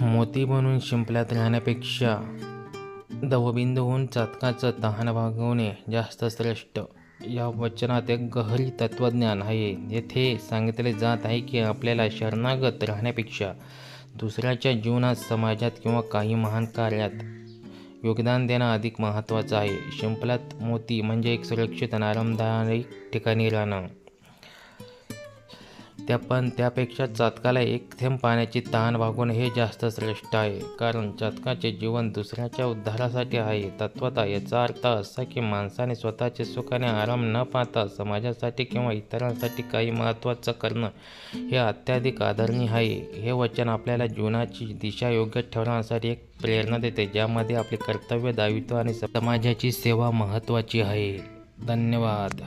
मोती बनून शिंपल्यात राहण्यापेक्षा दवबिंदू होऊन चातकाचं तहान भागवणे जास्त श्रेष्ठ. या वचनात एक गहरी तत्त्वज्ञान आहे. येथे सांगितले जात आहे की आपल्याला शरणागत राहण्यापेक्षा दुसऱ्याच्या जीवनात समाजात किंवा काही महान कार्यात योगदान देणं अधिक महत्त्वाचं आहे. शिंपल्यात मोती म्हणजे एक सुरक्षित आणि आरामदायक ठिकाणी राहणं. त्या पण त्यापेक्षा चातकाला एक थेंब पाण्याची तहान भागून हे जास्त श्रेष्ठ आहे. कारण चातकाचे जीवन दुसऱ्याच्या उद्धारासाठी आहे. तत्वता याचा अर्थ असा की माणसाने स्वतःचे सुख आणि आराम न पाहता समाजासाठी किंवा इतरांसाठी काही महत्त्वाचं करणं हे अत्याधिक आदरणीय आहे. हे वचन आपल्याला जीवनाची दिशा योग्य ठेवण्यासाठी एक प्रेरणा देते ज्यामध्ये आपले कर्तव्य दायित्व आणि समाजाची सेवा महत्त्वाची आहे. धन्यवाद.